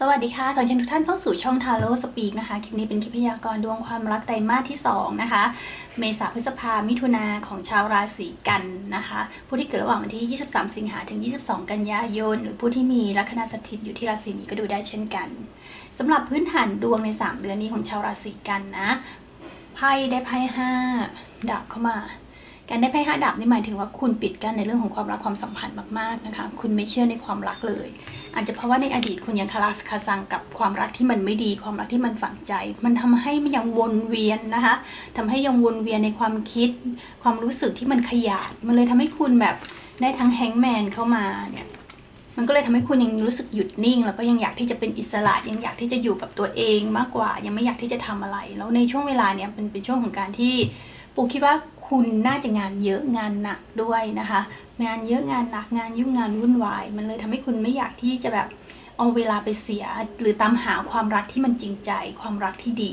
สวัสดีค่ะ ขอเชิญทุกท่านเข้าสู่ช่องทาโร่สปีกนะคะ คลิปนี้เป็นคลิปพยากรณ์ดวงความรักไตรมาสที่ 2 นะคะ เมษาพฤษภามิถุนาของชาวราศีกันนะคะ ผู้ที่เกิดระหว่างวันที่ 23 สิงหาถึง 22 กันยายน หรือผู้ที่มีลัคนาสถิตอยู่ที่ราศีนี้ก็ดูได้เช่นกันสำหรับพื้นฐานดวงใน 3 เดือนนี้ของชาวราศีกันนะ ไพ่ได้ไพ่ห้าดาบเข้ามา การได้ไพ่ห้าดาบนี่หมายถึงว่าคุณปิดกั้นในเรื่องของความรักความสัมพันธ์มากๆนะคะ คุณไม่เชื่อในความรักเลย อาจจะเพราะว่าในอดีตคุณยังคาราสคาซังกับความรักที่มันไม่ดี ความรักที่มันฝังใจ มันทำให้มันยังวนเวียนนะคะทำให้ยังวนเวียนในความคิด ความรู้สึกที่มันขยาด มันเลยทำให้คุณแบบได้ทั้งแฮงแมนเข้ามาเนี่ยมันก็เลยทำให้คุณยังรู้สึกหยุดนิ่ง แล้วก็ยังอยากที่จะเป็นอิสระยังอยากที่จะอยู่กับตัวเองมากกว่า ยังไม่อยากที่จะทำอะไร แล้วในช่วงเวลาเนี้ยเป็นเป็นช่วงของการที่ปูคิดว่า คุณน่าจะงานเยอะงานหนักด้วยนะคะ งานเยอะงานหนักงานยุ่งงานวุ่นวาย มันเลยทำให้คุณไม่อยากที่จะแบบเอาเวลาไปเสีย หรือตามหาความรักที่มันจริงใจ ความรักที่ดี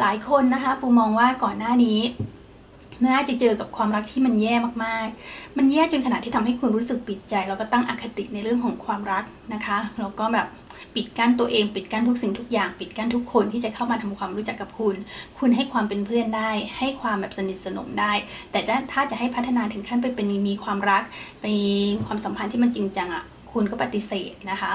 หลายคนนะคะปูมองว่าก่อนหน้านี้ น่าจะเจอกับความรักที่มันแย่มากๆ มันแย่จนขนาดที่ทำให้คุณรู้สึกปิดใจ แล้วก็ตั้งอคติในเรื่องของความรักนะคะ แล้วก็แบบปิดกั้นตัวเอง ปิดกั้นทุกสิ่งทุกอย่าง ปิดกั้นทุกคนที่จะเข้ามาทำความรู้จักกับคุณ คุณให้ความเป็นเพื่อนได้ ให้ความแบบสนิทสนมได้ แต่ถ้าจะให้พัฒนาถึงขั้นไปเป็นมีความรัก ไปความสัมพันธ์ที่มันจริงจังอะ คุณก็ปฏิเสธนะคะ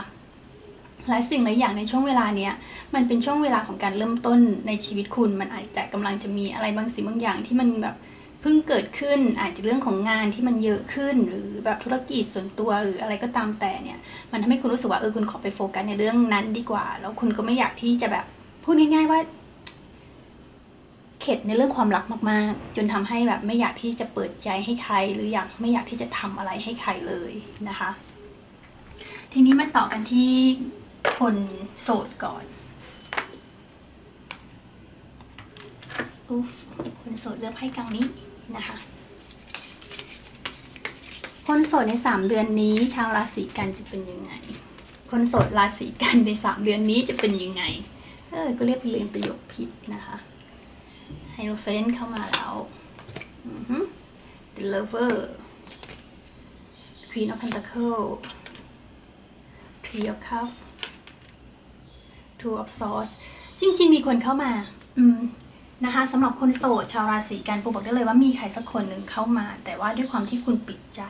หลายสิ่งหลายอย่างในช่วงเวลาเนี้ยมันเป็นช่วงเวลาของการเริ่มต้นในชีวิตคุณ มันอาจจะกำลังจะมีอะไรบางสิ่งบางอย่างที่มันแบบ เพิ่งเกิดขึ้นอาจจะเรื่องของงานที่มันเยอะขึ้น หรือแบบธุรกิจส่วนตัวหรืออะไรก็ตามแต่เนี่ย มันทำให้คุณรู้สึกว่าเออคุณขอไปโฟกัสในเรื่องนั้นดีกว่า แล้วคุณก็ไม่อยากที่จะแบบพูดง่ายๆว่า เข็ดในเรื่องความรักมากๆ จนทำให้แบบไม่อยากที่จะเปิดใจให้ใคร หรืออยากไม่อยากที่จะทำอะไรให้ใครเลยนะคะ ทีนี้มาต่อกันที่คนโสดก่อนอุ๊ฟคนโสดเลือกไพ่กลางนี้ นะคะ คนโสดในสามเดือนนี้ ชาวราศีกันจะเป็นยังไง คนโสดราศีกันในสามเดือนนี้จะเป็นยังไง เออ ก็เรียกเรียนประโยคผิดนะคะไฮโรเฟนเข้ามาแล้วอือฮึ The Lover Queen of Pentacle Three of Cups Two of Swords จริง ๆ มีคนเข้ามา อืม นะคะสำหรับคนโสดชาวราศีกันปูบอกได้เลยว่ามีใครสักคนหนึ่งเข้ามา แต่ว่าด้วยความที่คุณปิดใจ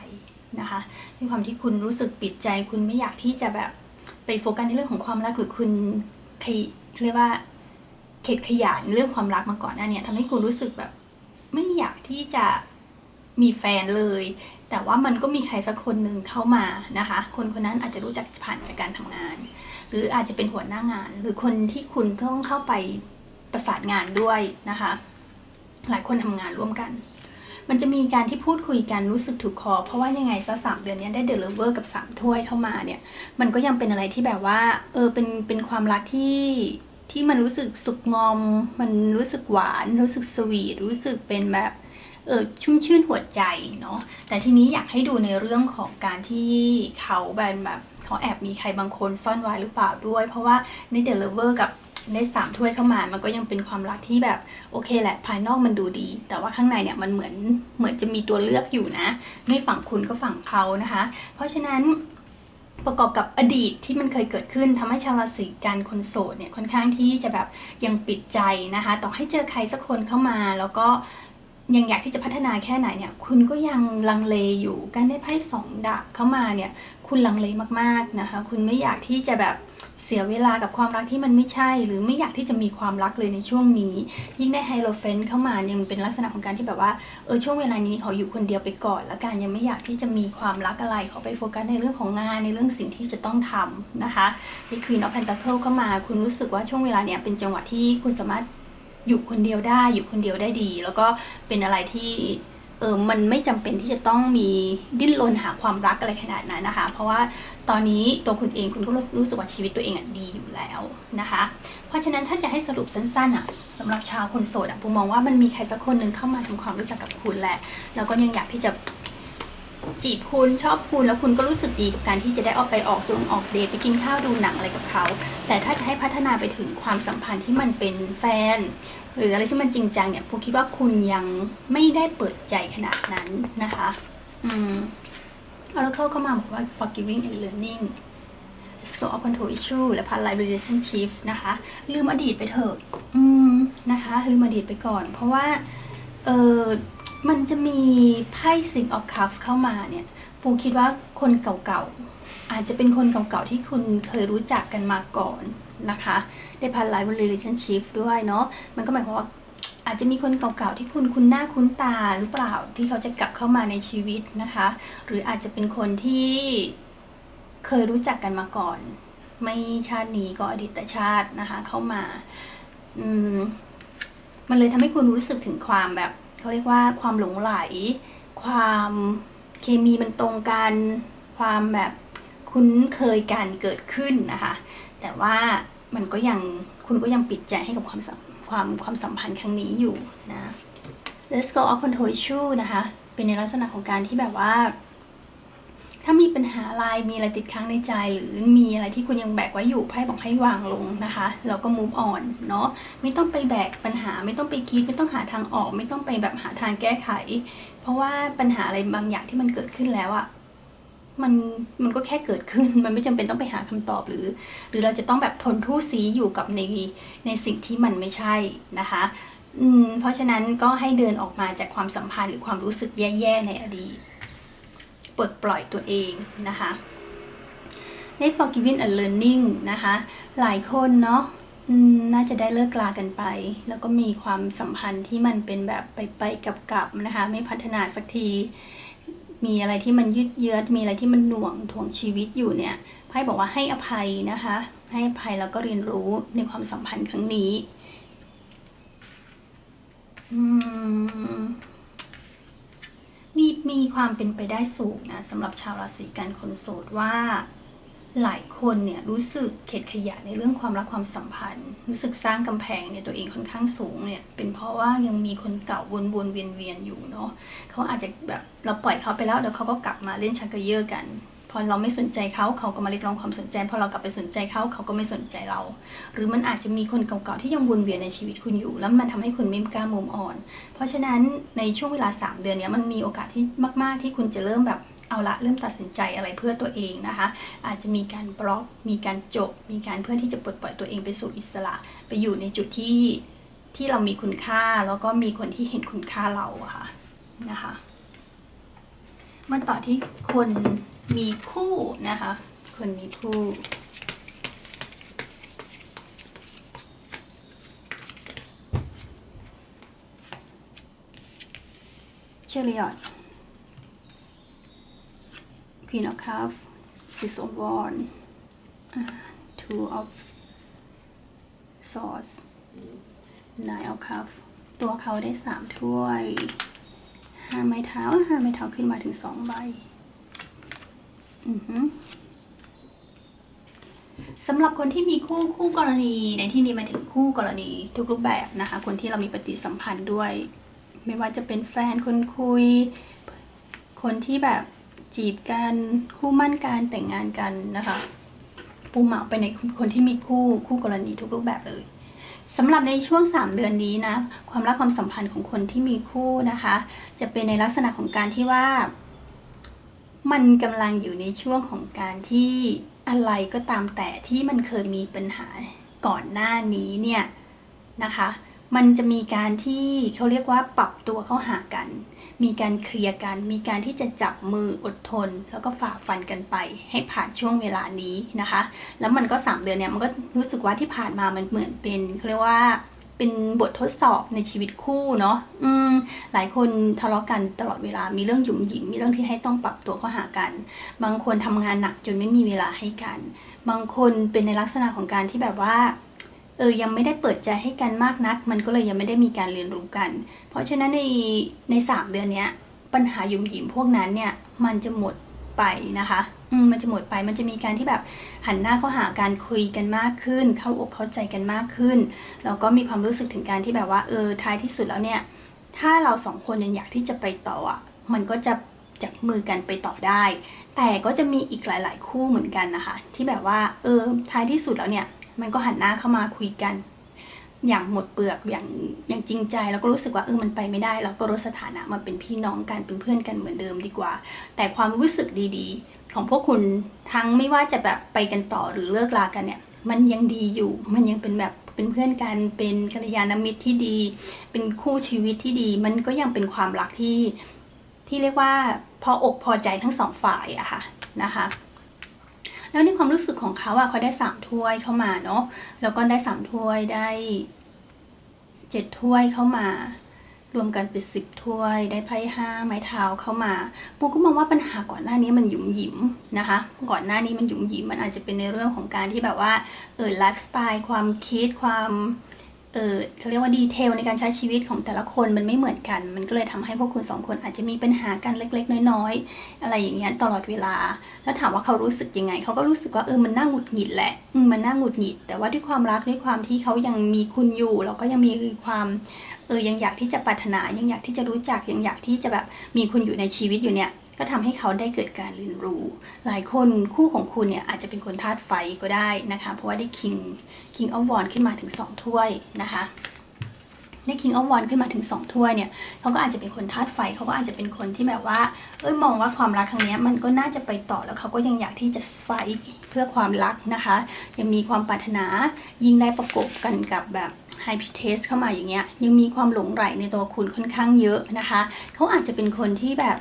นะคะ ด้วยความที่คุณรู้สึกปิดใจ คุณไม่อยากที่จะแบบไปโฟกัสในเรื่องของความรักหรือคุณขยเรียกว่าเข็ดขยาดในเรื่องความรักมาก่อนหน้านี้ทำให้คุณรู้สึกแบบ ไม่อยากที่จะมีแฟนเลย แต่ว่ามันก็มีใครสักคนหนึ่งเข้ามานะคะ คนคนนั้นอาจจะรู้จักผ่านจากการทำงาน หรืออาจจะเป็นหัวหน้างาน หรือคนที่คุณต้องเข้าไป ประสานงานด้วยนะคะ หลายคนทำงานร่วมกัน มันจะมีการที่พูดคุยกันรู้สึกถูกคอ เพราะว่ายังไงซะสามเดือนนี้ได้เดลิเวอร์กับสามถ้วยเข้ามาเนี่ย มันก็ยังเป็นอะไรที่แบบว่า เออเป็นเป็นความรักที่ที่มันรู้สึกสุกงอม มันรู้สึกหวาน รู้สึกสวีท รู้สึกเป็นแบบเออชุ่มชื่นหัวใจเนาะ แต่ทีนี้อยากให้ดูในเรื่องของการที่เขาแบบแบบเขาแอบมีใครบางคนซ่อนไว้หรือเปล่าด้วย เพราะว่าในเดลิเวอร์กับ ได้สามถ้วยเข้ามา มันก็ยังเป็นความรักที่แบบโอเคแหละ ภายนอกมันดูดี แต่ว่าข้างในเนี่ยมันเหมือนเหมือนจะมีตัวเลือกอยู่นะ ไม่ฝั่งคุณก็ฝั่งเขานะคะ เพราะฉะนั้นประกอบกับอดีตที่มันเคยเกิดขึ้นทำให้ชาวราศีกันคนโสดเนี่ยค่อนข้างที่จะแบบยังปิดใจนะคะ ต่อให้เจอใครสักคนเข้ามาแล้วก็ยังอยากที่จะพัฒนาแค่ไหนเนี่ยคุณก็ยังลังเลอยู่การได้ไพ่สองดาบเข้ามาเนี่ยคุณลังเลมากๆนะคะ คุณไม่อยากที่จะแบบ สียเวลากับความรักที่มันไม่ใช่ หรือไม่อยากที่จะมีความรักเลยในช่วงนี้ ยิ่งได้ไฮโลเฟนเข้ามายังเป็นลักษณะของการที่แบบว่าเออช่วงเวลานี้เขาอยู่คนเดียวไปก่อนแล้วกันยังไม่อยากที่จะมีความรักอะไรเขาไปโฟกัสในเรื่องของงานในเรื่องสิ่งที่จะต้องทำนะคะที่ Queen of Pentacle เข้ามา คุณรู้สึกว่าช่วงเวลาเนี้ยเป็นจังหวะที่คุณสามารถอยู่คนเดียวได้อยู่คนเดียวได้ดี แล้วก็เป็นอะไรที่ เออมันไม่จำเป็นที่จะต้องมีดิ้นรนหาความรักอะไรขนาดนั้นนะคะ เพราะว่าตอนนี้ตัวคุณเองคุณก็รู้สึกว่าชีวิตตัวเองอะดีอยู่แล้วนะคะ เพราะฉะนั้นถ้าจะให้สรุปสั้นๆอะสำหรับชาวคนโสดอะผมมองว่ามันมีใครสักคนหนึ่งเข้ามาทำความรู้จักกับคุณแหละแล้วก็ยังอยากที่จะ จีบคุณชอบคุณแล้วคุณก็รู้สึกดีกับการที่จะได้ออกไปออกดงออกเดทไปกินข้าวดูหนังอะไรกับเขา แต่ถ้าจะให้พัฒนาไปถึงความสัมพันธ์ที่มันเป็นแฟน หรืออะไรที่มันจริงจังเนี่ยผมคิดว่าคุณยังไม่ได้เปิดใจขนาดนั้นนะคะ อืม Oracle เข้ามาบอกว่า forgiving and learning scope of control issue และ past life relationship นะคะ ลืมอดีตไปเถอะ อืม นะคะ ลืมอดีตไปก่อน เพราะว่า เออมันจะมีไพ่ six of cups เข้ามาเนี่ยปูคิดว่าคนเก่าๆ อาจจะเป็นคนเก่าๆ ที่คุณเคยรู้จักกันมาก่อนนะคะ ได้พันไลฟ์ relationship ด้วยเนาะมันก็หมายความว่าอาจจะมีคนเก่าๆ ที่คุณคุ้นหน้าคุ้นตาหรือเปล่าที่เขาจะกลับเข้ามาในชีวิตนะคะ หรืออาจจะเป็นคนที่เคยรู้จักกันมาก่อน ไม่ชาตินี้ก็อดีตชาตินะคะ เข้ามา อืม มันเลยทำให้คุณรู้สึกถึงความแบบเขาเรียกว่าความหลงไหล ความเคมีมันตรงกัน ความแบบคุ้นเคยกันเกิดขึ้นนะคะ แต่ว่ามันก็ยังคุณก็ยังปิดใจให้กับความสัมความความสัมพันธ์ครั้งนี้อยู่นะ Let's go of control issue นะคะ เป็นในลักษณะของการที่แบบว่า ถ้ามีปัญหาอะไรมีอะไรติดค้างในใจ หรือมีอะไรที่คุณยังแบกไว้อยู่ไพ่บอกให้วางลงนะคะแล้วก็ move on เนาะไม่ต้องไปแบกปัญหาไม่ต้องไปคิด ไม่ต้องหาทางออก ไม่ต้องไปแบบหาทางแก้ไข เพราะว่าปัญหาอะไรบางอย่างที่มันเกิดขึ้นแล้วอะมันมันก็แค่เกิดขึ้น มันไม่จำเป็นต้องไปหาคำตอบหรือ หรือเราจะต้องแบบทนทุซีอยู่กับในในสิ่งที่มันไม่ใช่นะคะอืมเพราะฉะนั้นก็ให้เดินออกมาจากความสัมพันธ์หรือความรู้สึกแย่ๆในอดีต ปลดปล่อยตัวเองนะคะได้ forgiving and learning นะคะ หลายคนเนาะน่าจะได้เลิกลากันไป แล้วก็มีความสัมพันธ์ที่มันเป็นแบบไปไปๆกลับนะคะ ไม่พัฒนาสักที มีอะไรที่มันยืดเยื้อมีอะไรที่มันหน่วงถ่วงชีวิตอยู่เนี่ยไพ่บอกว่าให้อภัยนะคะ ให้อภัยแล้วก็เรียนรู้ในความสัมพันธ์ครั้งนี้ อืม มีมีความเป็นไปได้สูงนะสำหรับชาวราศีกันคนโสดว่าหลายคนเนี่ยรู้สึกเข็ดขยะในเรื่องความรักความสัมพันธ์ รู้สึกสร้างกำแพงเนี่ยตัวเองค่อนข้างสูงเนี่ยเป็นเพราะว่ายังมีคนเก่าวนวนเวียนเวียนๆอยู่เนาะเขาอาจจะแบบเราปล่อยเขาไปแล้วเดี๋ยวเขาก็กลับมาเล่นชักกเยอะกัน พอเราไม่สนใจเขาเขาก็มาเรียกร้องความสนใจ พอเรากลับไปสนใจเขาเขาก็ไม่สนใจเรา หรือมันอาจจะมีคนเก่าๆที่ยังวนเวียนในชีวิตคุณอยู่ แล้วมันทำให้คุณไม่กล้ามุมอ่อน เพราะฉะนั้นในช่วงเวลา 3 เดือนนี้มันมีโอกาสที่มาก ๆ ที่คุณจะเริ่มแบบเอาละเริ่มตัดสินใจอะไรเพื่อตัวเองนะคะ อาจจะมีการบล็อก มีการจบ มีการเพื่อที่จะปลดปล่อยตัวเองไปสู่อิสระ ไปอยู่ในจุดที่ที่เรามีคุณค่าแล้วก็มีคนที่เห็นคุณค่าเราอะค่ะนะคะมาต่อที่คน มีคู่นะคะ คนมีคู่ เชลิออต Queen of Cups Six of Wands uh, Two of Swords Nine of Cups ตัวเขาได้สามถ้วยห้าไม้เท้าห้าไม้เท้าขึ้นมาถึงสองใบ สำหรับคนที่มีคู่คู่กรณี ในที่นี้มาถึงคู่กรณีทุกรูปแบบนะคะ คนที่เรามีปฏิสัมพันธ์ด้วย ไม่ว่าจะเป็นแฟนคนคุย คนที่แบบจีบกันคู่มั่นกันแต่งงานกันนะคะปูเหมาไปในคนที่มีคู่คู่กรณีทุกรูปแบบเลยสำหรับในช่วง 3 เดือนนี้นะ ความรักความสัมพันธ์ของคนที่มีคู่นะคะ จะเป็นในลักษณะของการที่ว่า มันกำลังอยู่ในช่วงของการที่อะไรก็ตามแต่ที่มันเคยมีปัญหาก่อนหน้านี้เนี่ยนะคะ มันจะมีการที่เขาเรียกว่าปรับตัวเข้าหากัน มีการเคลียร์กัน มีการที่จะจับมืออดทน แล้วก็ฝ่าฟันกันไป ให้ผ่านช่วงเวลานี้นะคะ แล้วมันก็ 3 เดือนเนี่ยมันก็รู้สึกว่าที่ผ่านมามันเหมือนเป็นเขาเรียกว่า เป็นบททดสอบในชีวิตคู่เนาะอืม หลายคนทะเลาะกันตลอดเวลา มีเรื่องหยุ่มหยิม มีเรื่องที่ให้ต้องปรับตัวเข้าหากัน บางคนทำงานหนักจนไม่มีเวลาให้กัน บางคนเป็นในลักษณะของการที่แบบว่า เออ ยังไม่ได้เปิดใจให้กันมากนัก มันก็เลยยังไม่ได้มีการเรียนรู้กัน เพราะฉะนั้นในในสามเดือนเนี้ย ปัญหาหยุ่มหยิมพวกนั้นเนี่ย มันจะหมด ไปนะคะอืมมันจะหมดไปมันจะมีการที่แบบหันหน้าเข้าหาการคุยกันมากขึ้น เข้าอกเข้าใจกันมากขึ้นแล้วก็มีความรู้สึกถึงการที่แบบว่าเออท้ายที่สุดแล้วเนี่ยถ้าเราสองคนยังอยากที่จะไปต่ออะมันก็จะจับมือกันไปต่อได้ แต่ก็จะมีอีกหลาย ๆ คู่เหมือนกันนะคะ ที่แบบว่าเออท้ายที่สุดแล้วเนี่ยมันก็หันหน้าเข้ามาคุยกัน อย่างหมดเปลือกอย่างอย่างจริงใจ แล้วก็รู้สึกว่าเออมันไปไม่ได้เราก็ลดสถานะมาเป็นพี่น้องกันเป็นเพื่อนกันเหมือนเดิมดีกว่า แต่ความรู้สึกดีๆ ของพวกคุณทั้งไม่ว่าจะแบบไปกันต่อหรือเลิกลากันเนี่ย มันยังดีอยู่มันยังเป็นแบบเป็นเพื่อนกันเป็นกัลยาณมิตรที่ดี เป็นคู่ชีวิตที่ดี มันก็ยังเป็นความรักที่ที่เรียกว่าพออกพอใจทั้งสองฝ่ายอะค่ะนะคะ แล้วในความรู้สึกของเขาอะเขาได้สามถ้วยเข้ามาเนาะแล้วก็ได้สามถ้วยได้เจ็ดถ้วยเข้ามารวมกันเป็นสิบถ้วย ได้ไพ่ห้าไม้เท้าเข้ามา ปูก็มองว่าปัญหาก่อนหน้านี้มันหยุมหยิมนะคะ ก่อนหน้านี้มันหยุมหยิมมันอาจจะเป็นในเรื่องของการที่แบบว่าเออไลฟ์สไตล์ความคิดความ เออเขาเรียกว่าดีเทลในการใช้ชีวิตของแต่ละคนมันไม่เหมือนกัน มันก็เลยทำให้พวกคุณสองคนอาจจะมีปัญหากันเล็ก ๆ น้อยๆ อะไรอย่างเงี้ยตลอดเวลา แล้วถามว่าเขารู้สึกยังไง เขาก็รู้สึกว่าเออมันน่าหงุดหงิดแหละมมันน่าหงุดหงิด แต่ว่าด้วยความรักด้วยความที่เขายังมีคุณอยู่ แล้วก็ยังมีความเออยังอยากที่จะปรารถนา ยังอยากที่จะรู้จักยังอยากที่จะแบบมีคุณอยู่ในชีวิตอยู่เนี่ย ก็ทำให้เขาได้เกิดการเรียนรู้ หลายคนคู่ของคุณเนี่ยอาจจะเป็นคนธาตุไฟก็ได้นะคะ เพราะว่าได้ King King of Wands ขึ้นมาถึง 2 ถ้วยนะคะได้ King of Wands ขึ้นมาถึง 2 ถ้วยเนี่ยเขาก็อาจจะเป็นคนธาตุไฟเขาก็อาจจะเป็นคนที่แบบว่า เอ้ยมองว่าความรักครั้งนี้มันก็น่าจะไปต่อแล้วเขาก็ยังอยากที่จะไฟเพื่อความรักนะคะ ยังมีความปรารถนายิ่งได้ประกบกันกับแบบไฮพิเทสเข้ามาอย่างเงี้ยยังมีความหลงใหลในตัวคุณค่อนข้างเยอะนะคะ เขาอาจจะเป็นคนที่แบบ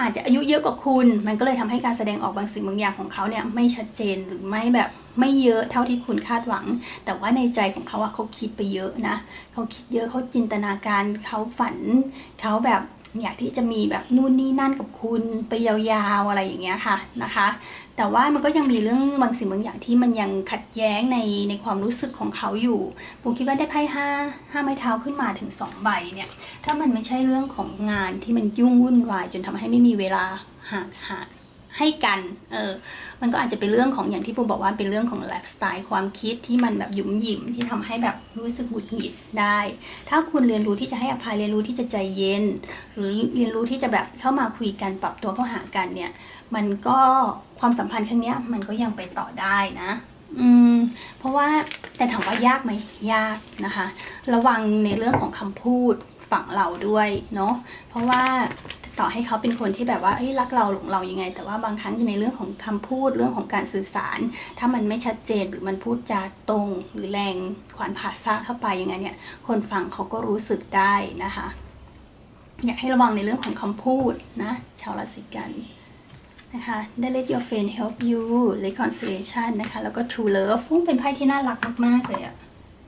อาจจะอายุเยอะกว่าคุณ มันก็เลยทำให้การแสดงออกบางสิ่งบางอย่างของเขาเนี่ยไม่ชัดเจนหรือไม่แบบไม่เยอะเท่าที่คุณคาดหวัง แต่ว่าในใจของเขาอะเขาคิดไปเยอะนะเขาคิดเยอะเขาจินตนาการเขาฝันเขาแบบ อยากที่จะมีแบบนู่นนี่นั่นกับคุณไปยาวๆอะไรอย่างเงี้ยค่ะนะคะ แต่ว่ามันก็ยังมีเรื่องบางสิ่งบางอย่างที่มันยังขัดแย้งในในความรู้สึกของเขาอยู่ปูคิดว่าได้ไพ่ห้าห้าไม้เท้าขึ้นมาถึงสองใบเนี่ยถ้ามันไม่ใช่เรื่องของงานที่มันยุ่งวุ่นวายจนทำให้ไม่มีเวลาหาหา ให้กันเออมันก็อาจจะเป็นเรื่องของอย่างที่ปูบอกว่าเป็นเรื่องของไลฟ์สไตล์ความคิดที่มันแบบหยุมหยิมที่ทำให้แบบรู้สึกหงุดหงิดได้ ถ้าคุณเรียนรู้ที่จะให้อภัยเรียนรู้ที่จะใจเย็น หรือเรียนรู้ที่จะแบบเข้ามาคุยกันปรับตัวเข้าหากันเนี่ย มันก็ความสัมพันธ์ครั้งนี้มันก็ยังไปต่อได้นะอืมเพราะว่าแต่ถามว่ายากไหมยากนะคะ ระวังในเรื่องของคำพูดฝั่งเราด้วยเนาะเพราะว่า ต่อให้เขาเป็นคนที่แบบว่าเฮ้ยรักเราหลงเรายังไง แต่ว่าบางครั้งในเรื่องของคำพูดเรื่องของการสื่อสาร ถ้ามันไม่ชัดเจนหรือมันพูดจาตรง หรือแรงขวานผ่าซากเข้าไปยังไงเนี่ย คนฟังเขาก็รู้สึกได้นะคะ อยากให้ระวังในเรื่องของคำพูดนะชาวราศีกันนะคะ ได้ let your friend help you reconciliation นะคะ แล้วก็ true love เป็นไพ่ที่น่ารักมาก ๆ เลยอะ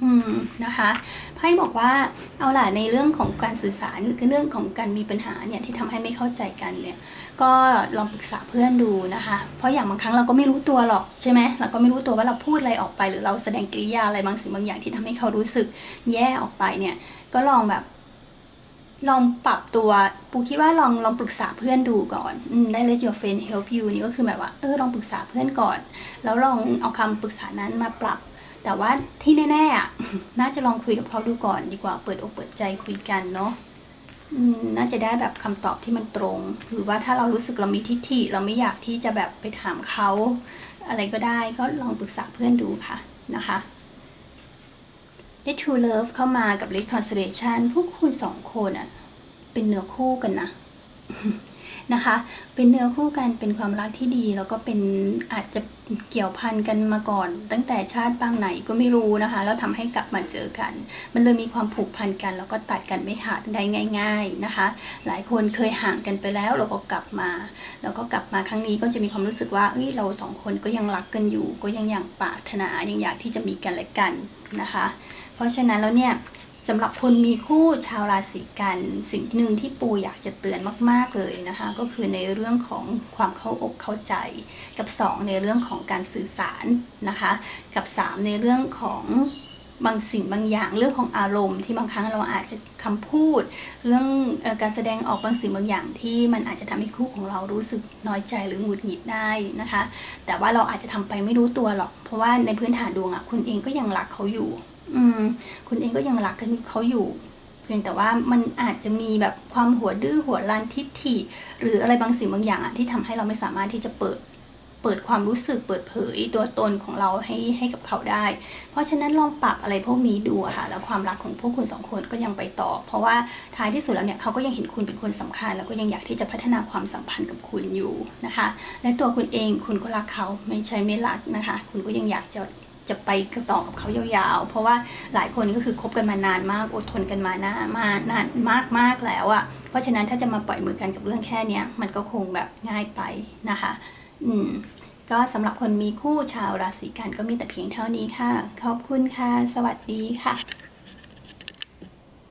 อืมนะคะไพ่บอกว่าเอาล่ะในเรื่องของการสื่อสารหรือเรื่องของการมีปัญหาเนี่ยที่ทำให้ไม่เข้าใจกันเนี่ย ก็ลองปรึกษาเพื่อนดูนะคะ เพราะอย่างบางครั้งเราก็ไม่รู้ตัวหรอกใช่ไหมเราก็ไม่รู้ตัวว่าเราพูดอะไรออกไป หรือเราแสดงกิริยาอะไรบางสิ่งบางอย่างที่ทำให้เขารู้สึกแย่ออกไปเนี่ย ก็ลองแบบลองปรับตัวปูคิดว่าลองลองปรึกษาเพื่อนดูก่อนอได้ let your friend help you นี่ก็คือแบบว่าเออลองปรึกษาเพื่อนก่อน แล้วลองเอาคำปรึกษานั้นมาปรับ แต่ว่าที่แน่ๆอะน่าจะลองคุยกับเขาดูก่อนดีกว่าเปิดอกเปิดใจคุยกันเนาะน่าจะได้แบบคำตอบที่มันตรง หรือว่าถ้าเรารู้สึกเรามีทิฐิเราไม่อยากที่จะแบบไปถามเขาอะไรก็ได้ก็ลองปรึกษาเพื่อนดูค่ะนะคะได้ True Love เข้ามากับ Reconciliation พวกคุณสองคนอะเป็นเนื้อคู่กันนะ นะคะ เป็นเนื้อคู่กันเป็นความรักที่ดี แล้วก็เป็นอาจจะเกี่ยวพันกันมาก่อน ตั้งแต่ชาติปางไหนก็ไม่รู้นะคะ แล้วทำให้กลับมาเจอกัน มันเลยมีความผูกพันกัน แล้วก็ตัดกันไม่ขาดได้ง่าย ๆนะคะ หลายคนเคยห่างกันไปแล้วเราก็กลับมา แล้วก็กลับมาครั้งนี้ก็จะมีความรู้สึกว่าเอ้ยเราสองคนก็ยังรักกันอยู่ ก็ยังอยากปรารถนายังอยากที่จะมีกันและกันนะคะ เพราะฉะนั้นแล้วเนี่ย สำหรับคนมีคู่ชาวราศีกัน สิ่งหนึ่งที่ปูอยากจะเตือนมาก ๆ เลยนะคะ ก็คือในเรื่องของความเข้าอกเข้าใจ กับ 2 ในเรื่องของการสื่อสารนะคะ กับ 3 ในเรื่องของบางสิ่งบางอย่างเรื่องของอารมณ์ ที่บางครั้งเราอาจจะคำพูด เรื่องออการแสดงออกบางสิ่งบางอย่างที่มันอาจจะทำให้คู่ของเรารู้สึกน้อยใจหรือหงุดหงิดได้นะคะ แต่ว่าเราอาจจะทำไปไม่รู้ตัวหรอก เพราะว่าในพื้นฐานดวงอะคุณเองก็ยังรักเขาอยู่ อืม คุณเองก็ยังรักเขาอยู่ เพียงแต่ว่ามันอาจจะมีแบบความหัวดื้อหัวรันทิฐิหรืออะไรบางสิ่งบางอย่างอะที่ทำให้เราไม่สามารถที่จะเปิดเปิดความรู้สึกเปิดเผยตัวตนของเราให้ให้กับเขาได้ เพราะฉะนั้นลองปรับอะไรพวกนี้ดูค่ะ แล้วความรักของพวกคุณสองคนก็ยังไปต่อ เพราะว่าท้ายที่สุดแล้วเนี่ยเขาก็ยังเห็นคุณเป็นคนสำคัญ แล้วก็ยังอยากที่จะพัฒนาความสัมพันธ์กับคุณอยู่นะคะ และตัวคุณเองคุณก็รักเขาไม่ใช่ไม่รักนะคะ คุณก็ยังอยากจะ จะไปต่อกับเขายาวๆ เพราะว่าหลายคนก็คือคบกันมานานมากอดทนกันมานานมานานมากๆแล้วอะเพราะฉะนั้นถ้าจะมาปล่อยมือกันกับเรื่องแค่เนี้ยมันก็คงแบบง่ายไปนะคะ อืมก็สำหรับคนมีคู่ชาวราศีกันก็มีแต่เพียงเท่านี้ค่ะ ขอบคุณค่ะ สวัสดีค่ะ